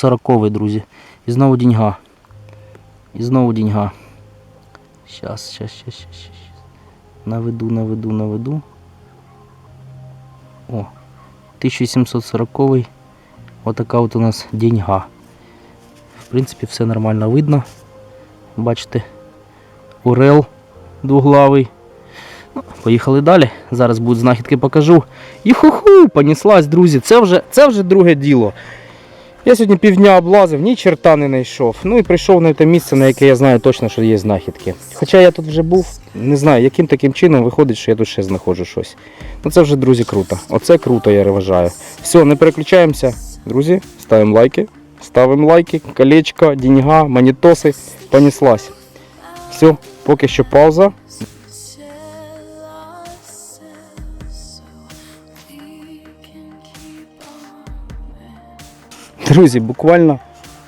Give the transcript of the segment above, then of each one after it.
Сороковий, друзі. І знову деньга. І знову деньга. Щас, щас, щас, щас, щас. Наведу, наведу, наведу. О, 1740. Отака от у нас деньга. В принципі, все нормально видно. Бачите, Урел двуглавий. Ну, поїхали далі. Зараз будуть знахідки покажу. І ху-ху, поніслась, друзі. Це вже, це вже друге діло. Я сьогодні півдня облазив, ні черта не знайшов. Ну і прийшов на те місце, на яке я знаю точно, що є знахідки. Хоча я тут вже був, не знаю, яким таким чином виходить, що я тут ще знаходжу щось. Ну це вже, друзі, круто. Оце круто, я вважаю. Все, не переключаємося. Друзі, ставимо лайки. Ставимо лайки, колечко, деньга, монітоси. Поніслась. Все, поки що пауза. Друзі, буквально,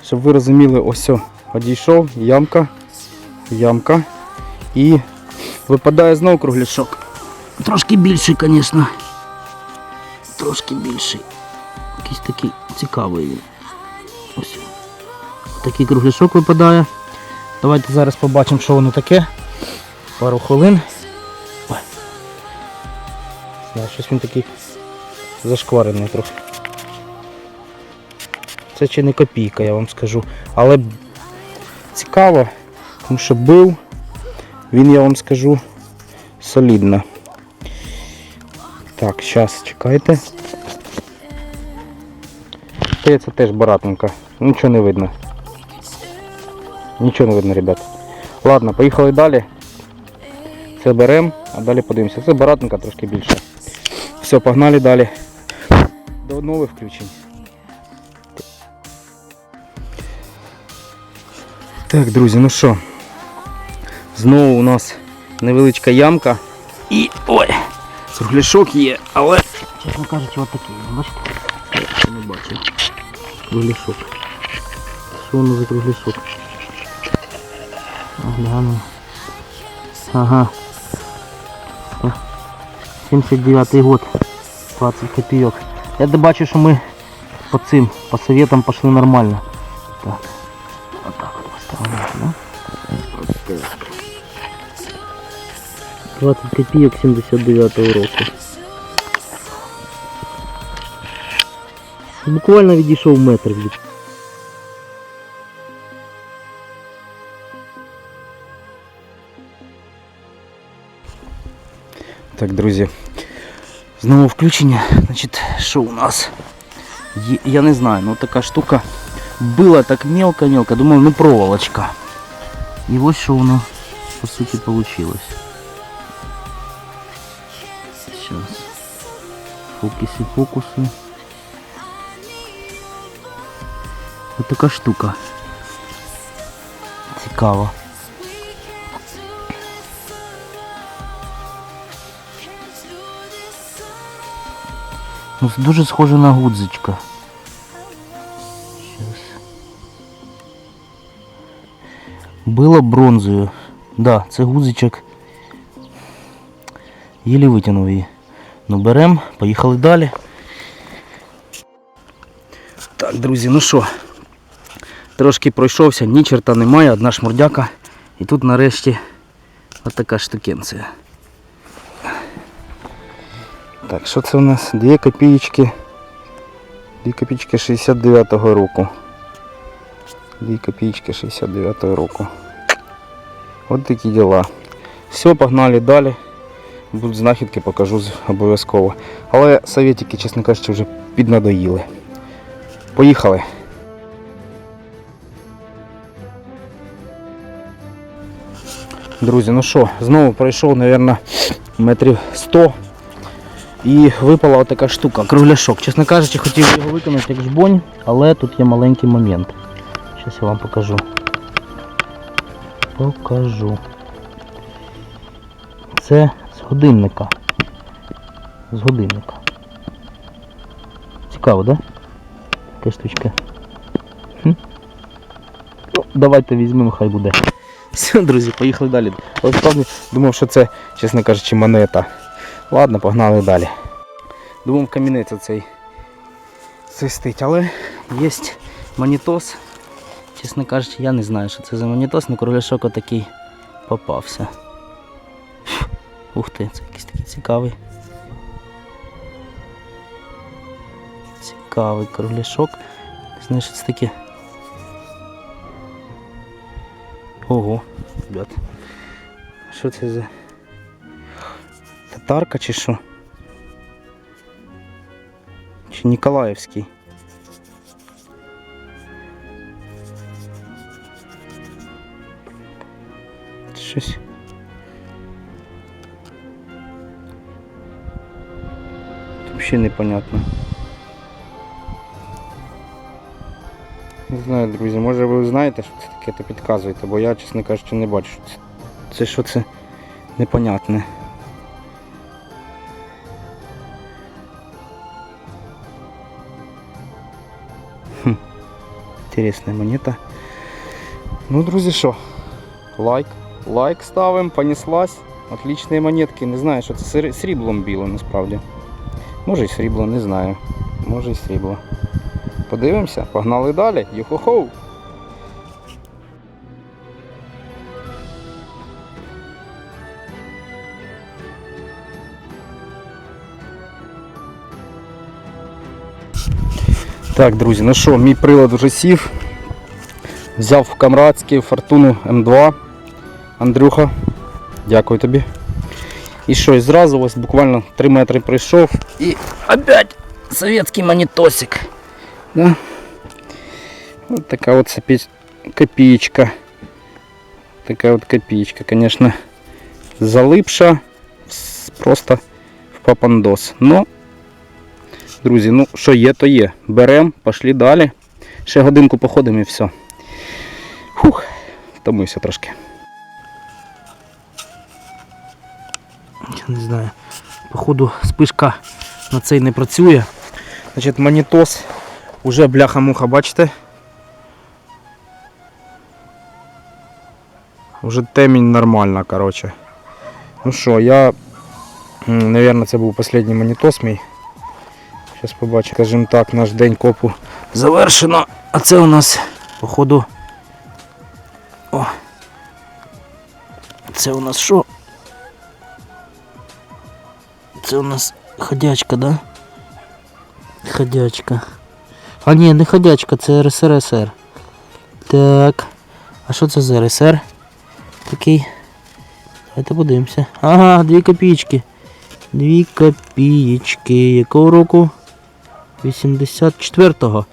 щоб ви розуміли, ось о, одійшов, ямка, ямка. І випадає знову кругляшок. Трошки більший, звісно. Трошки більший. Якийсь такий цікавий. Ось. Такий кругляшок випадає. Давайте зараз побачимо, що воно таке. Пару хвилин. Ой. Щось він такий зашкварений трохи. Це чи не копійка, я вам скажу. Але цікаво, тому що бив, він, я вам скажу, солідно. Так, зараз чекайте. Це теж баратенька. Нічого не видно. Нічого не видно, ребят. Ладно, поїхали далі. Це беремо, а далі подивимося. Це баратенька трошки більше. Все, погнали далі. До нових включень. Так, друзі, ну що, знову у нас невеличка ямка. І ой, кругляшок є, але, чесно кажучи, от такий, бачите? Я не бачив. Кругляшок. Що воно за кругляшок? Гляну. Ага. 79 год. 20 копійок. Я бачу, що ми по цим, по советам пошли нормально. 20 копеек 79 року. Буквально відійшов метр від. Так, друзі. Знову включення. Значить, що у нас? Є, я не знаю, ну така штука было так мелко-мелко. Думаю, ну проволочка. И вот что воно по сути получилось. Фокусы, фокусы. Вот така штука. Цікаво. Ну, дуже схоже на гудзичка. Щас. Було бронзою. Да, це гузичок. Єлі витягнув її. Ну берем, поїхали далі. Так, друзі, ну що, трошки пройшовся, ні черта немає, одна шмурдяка. І тут нарешті отака штукенція. Так, що це у нас? Дві копієчки. Дві копійки 69-го року. Дві копійки 69-го року. От такі діла. Все, погнали далі. Будуть знахідки, покажу обов'язково. Але советики, чесно кажучи, вже піднадоїли. Поїхали. Друзі, ну що, знову пройшов, мабуть, метрів 100 і випала отака штука, кругляшок. Чесно кажучи, хотів його виконати як жбонь, але тут є маленький момент. Зараз я вам покажу. Покажу. Це годинника. З годинника. Цікаво, да? Така штучка. Хм? Ну, давайте візьмемо, хай буде. Все, друзі, поїхали далі. Але справді думав, що це, чесно кажучи, монета. Ладно, погнали далі. Думав, камінець оцей свистить, але є Монітос. Чесно кажучи, я не знаю, що це за монітос, але кругляшок отакий попався. Ух ти, це якийсь такий цікавий. Цікавий кругляшок. Знаю, що це таке. Ого, ребят. Що це за татарка чи що? Чи Ніколаївський? Щось. Взагалі непонятно. Не знаю, друзі, може ви знаєте, що це таке, то підказуєте, бо я, чесно кажучи, не бачу. Це, це що це непонятне. Хм. Інтересна монета. Ну, друзі, що? Лайк. Лайк ставимо, понеслась. Отличні монетки. Не знаю, що це срі- сріблом біло насправді. Може і срібло, не знаю. Може і срібло. Подивимося, погнали далі. Юхо-хоу! Так, друзі, ну що, мій прилад вже сів. Взяв в Камрадський Фортуну М2. Андрюха, дякую тобі. І що, і зразу ось буквально 3 метри прийшов і опять советский монітосик. Да? Вот така от копеечка. Така от копеечка, конечно, залипша просто в папандос. Но, друзі, ну що є, то є. Берем, пошли далі. Ще годинку походимо і все. Фух, втомився трошки. Я не знаю. Походу спишка на цей не працює. Значить, монітос уже бляха-муха, бачите? Уже темінь нормальна, короче. Ну що, я, наверное, це був останній монітос мій. Зараз побачимо, скажімо так, наш день копу завершено. А це у нас, походу. О. Це у нас що? Це у нас ходячка, да? Ходячка. А ні, не ходячка, це РСРСР. Так. А що це за РСР? Такий. Давайте подивимося. Ага, дві копійки. Дві копійки. Якого року? 84-го.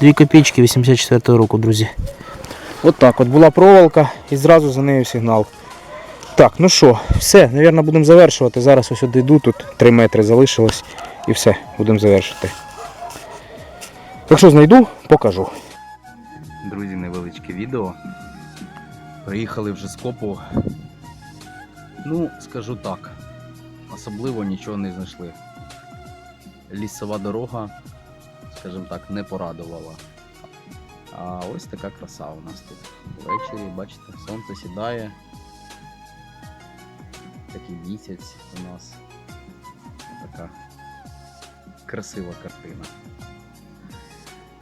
Дві копійки 84-го року, друзі. От так от була проволока і зразу за нею сигнал. Так, ну що, все, напевно, будемо завершувати. Зараз ось йду, тут 3 метри залишилось і все, будемо завершити. Якщо знайду, покажу. Друзі, невеличке відео. Приїхали вже з копу. Ну, скажу так, особливо нічого не знайшли. Лісова дорога, скажімо так, не порадувала. А ось така краса у нас тут. Ввечері, бачите, сонце сідає. Такий місяць у нас. Така красива картина.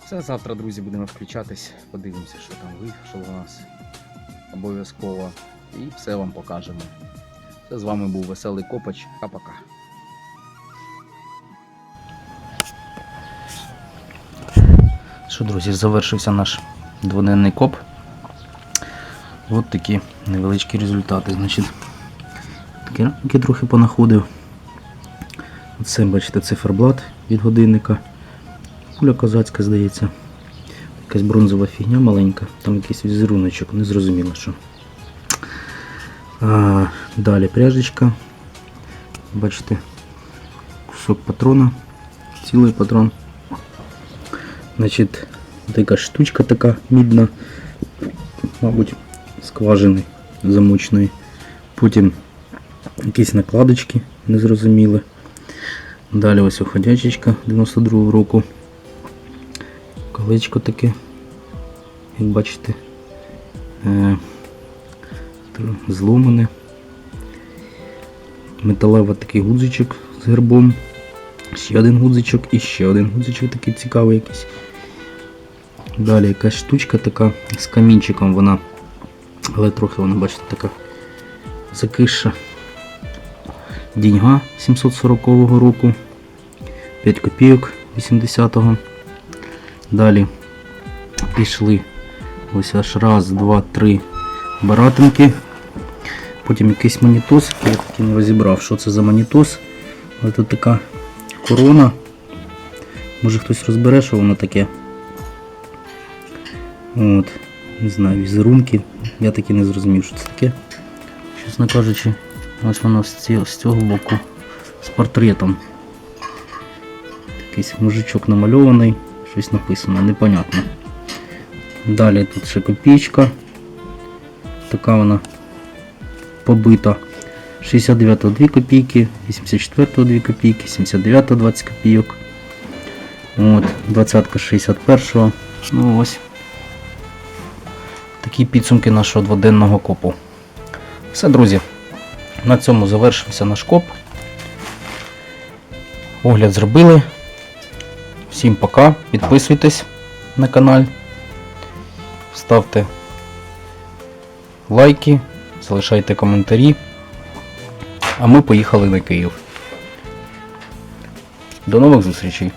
Все, завтра, друзі, будемо включатись, подивимося, що там вийшло у нас обов'язково. І все вам покажемо. Це з вами був Веселий Копач. Пока-пока. Що, друзі, завершився наш дводенний коп. От такі невеличкі результати. Значить, такі рамки трохи понаходив. Оце, бачите, циферблат від годинника. Куля козацька, здається. Якась бронзова фігня маленька, там якийсь візеруночок, не зрозуміло що. А, далі пряжечка. Бачите, кусок патрона, цілий патрон. Значить, така штучка така мідна, мабуть, скважини замочної. Потім якісь накладочки незрозуміли. Далі ось ходячечка 92 року. Колечко таке, як бачите, е, зломане. Металевий такий гудзичок з гербом. Ще один гудзичок і ще один гудзичок такий цікавий якийсь. Далі якась штучка така з камінчиком вона. Але трохи вона, бачите, така закисша. Діньга 740 року. 5 копійок 80-го. Далі пішли ось аж раз, два, три баратинки. Потім якийсь манітос, я таки не розібрав, що це за манітос. Але тут така корона. Може хтось розбере, що воно таке. От, не знаю, візерунки. Я таки не зрозумів, що це таке. Чесно кажучи, ось воно з ці- з цього боку з портретом. Якийсь мужичок намальований, щось написано, непонятно. Далі тут ще копійка. Така вона побита. 69 2 копійки, 84 2 копійки, 79 20 копійок. От, 20 61 Ну ось. Такі підсумки нашого дводенного копу. Все, друзі. На цьому завершився наш коп. Огляд зробили. Всім пока. Підписуйтесь на канал. Ставте лайки, залишайте коментарі. А ми поїхали на Київ. До нових зустрічей!